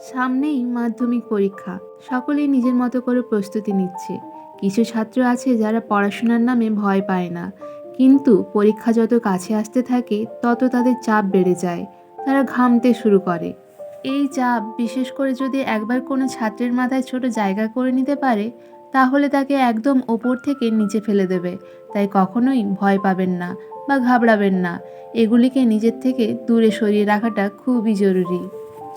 সামনেই মাধ্যমিক পরীক্ষা। সকলেই নিজের মতো করে প্রস্তুতি নিচ্ছে। কিছু ছাত্র আছে যারা পড়াশোনার নামে ভয় পায় না। কিন্তু পরীক্ষা যত কাছে আসতে থাকে, তত তাদের চাপ বেড়ে যায়। তারা ঘামতে শুরু করে। এই চাপ, বিশেষ করে যদি একবার কোনো ছাত্রের মাথায় ছোট জায়গা করে নিতে পারে, তাহলে তাকে একদম ওপর থেকে নিচে ফেলে দেবে। তাই কখনোই ভয় পাবেন না বা ঘাবড়াবেন না। এগুলিকে নিজের থেকে দূরে সরিয়ে রাখাটা খুবই জরুরি।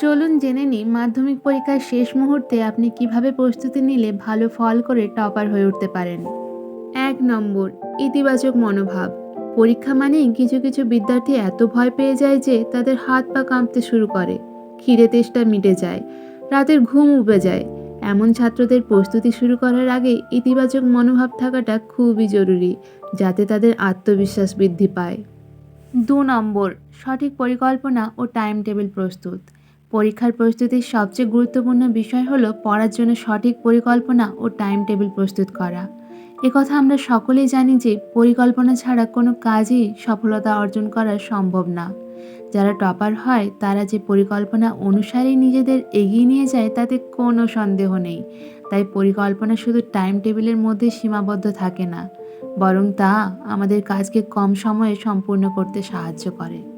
চলুন জেনে নিই মাধ্যমিক পরীক্ষার শেষ মুহূর্তে আপনি কীভাবে প্রস্তুতি নিলে ভালো ফল করে টপার হয়ে উঠতে পারেন? এক নম্বর, ইতিবাচক মনোভাব। পরীক্ষা মানেই কিছু কিছু বিদ্যার্থী এত ভয় পেয়ে যায় যে তাদের হাত পা কাঁপতে শুরু করে। খিদে তেষ্টা মিটে যায়, রাতের ঘুম উবে যায়। এমন ছাত্রদের প্রস্তুতি শুরু করার আগে ইতিবাচক মনোভাব থাকাটা খুবই জরুরি, যাতে তাদের আত্মবিশ্বাস বৃদ্ধি পায়। দু নম্বর, সঠিক পরিকল্পনা ও টাইম টেবিল প্রস্তুত। পরীক্ষার প্রস্তুতির সবচেয়ে গুরুত্বপূর্ণ বিষয় হলো পড়ার জন্য সঠিক পরিকল্পনা ও টাইম টেবিল প্রস্তুত করা। একথা আমরা সকলেই জানি যে পরিকল্পনা ছাড়া কোনো কাজই সফলতা অর্জন করা সম্ভব না। যারা টপার হয়, তারা যে পরিকল্পনা অনুসারেই নিজেদের এগিয়ে নিয়ে যায়, তাতে কোনো সন্দেহ নেই। তাই পরিকল্পনা শুধু টাইম টেবিলের মধ্যে সীমাবদ্ধ থাকে না, বরং তা আমাদের কাজকে কম সময়ে সম্পূর্ণ করতে সাহায্য করে।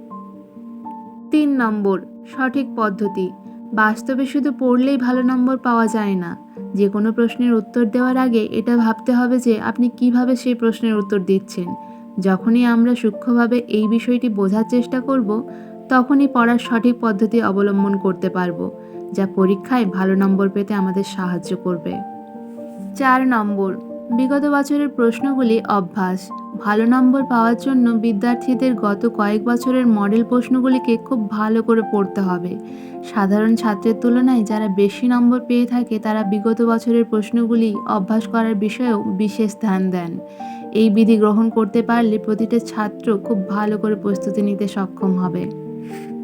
নম্বর, সঠিক পদ্ধতি। বাস্তবে শুধু পড়লেই ভালো নম্বর পাওয়া যায় না। যে কোনো প্রশ্নের উত্তর দেওয়ার আগে এটা ভাবতে হবে যে আপনি কীভাবে সেই প্রশ্নের উত্তর দিচ্ছেন। যখনই আমরা সূক্ষ্মভাবে এই বিষয়টি বোঝার চেষ্টা করব, তখনই পড়ার সঠিক পদ্ধতি অবলম্বন করতে পারব, যা পরীক্ষায় ভালো নম্বর পেতে আমাদের সাহায্য করবে। চার নম্বর বিগত বছরের প্রশ্নগুলি অভ্যাস। ভালো নম্বর পাওয়ার জন্য বিদ্যার্থীদের গত কয়েক বছরের মডেল প্রশ্নগুলিকে খুব ভালো করে পড়তে হবে। সাধারণ ছাত্রের তুলনায় যারা বেশি নম্বর পেয়ে থাকে, তারা বিগত বছরের প্রশ্নগুলি অভ্যাস করার বিষয়েও বিশেষ ধ্যান দেন। এই বিধি গ্রহণ করতে পারলে প্রতিটা ছাত্র খুব ভালো করে প্রস্তুতি নিতে সক্ষম হবে।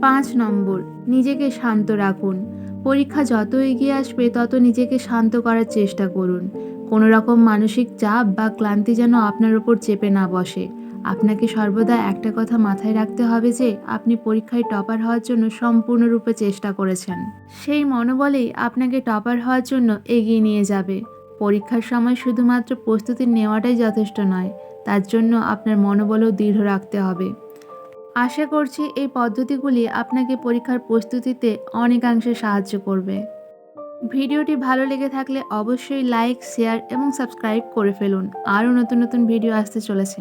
পাঁচ নম্বর, নিজেকে শান্ত রাখুন। পরীক্ষা যত এগিয়ে আসবে, তত নিজেকে শান্ত করার চেষ্টা করুন। কোনো রকম মানসিক চাপ বা ক্লান্তি যেন আপনার উপর চেপে না বসে। আপনাকে সর্বদা একটা কথা মাথায় রাখতে হবে যে, আপনি পরীক্ষায় টপার হওয়ার জন্য সম্পূর্ণরূপে চেষ্টা করেছেন। সেই মনোবলেই আপনাকে টপার হওয়ার জন্য এগিয়ে নিয়ে যাবে। পরীক্ষার সময় শুধুমাত্র প্রস্তুতি নেওয়াটাই যথেষ্ট নয়, তার জন্য আপনার মনোবলও দৃঢ় রাখতে হবে। আশা করছি এই পদ্ধতিগুলি আপনাকে পরীক্ষার প্রস্তুতিতে অনেকাংশে সাহায্য করবে। ভিডিওটি ভালো লেগে থাকলে অবশ্যই লাইক, শেয়ার এবং সাবস্ক্রাইব করে ফেলুন। আরও নতুন নতুন ভিডিও আসতে চলেছে।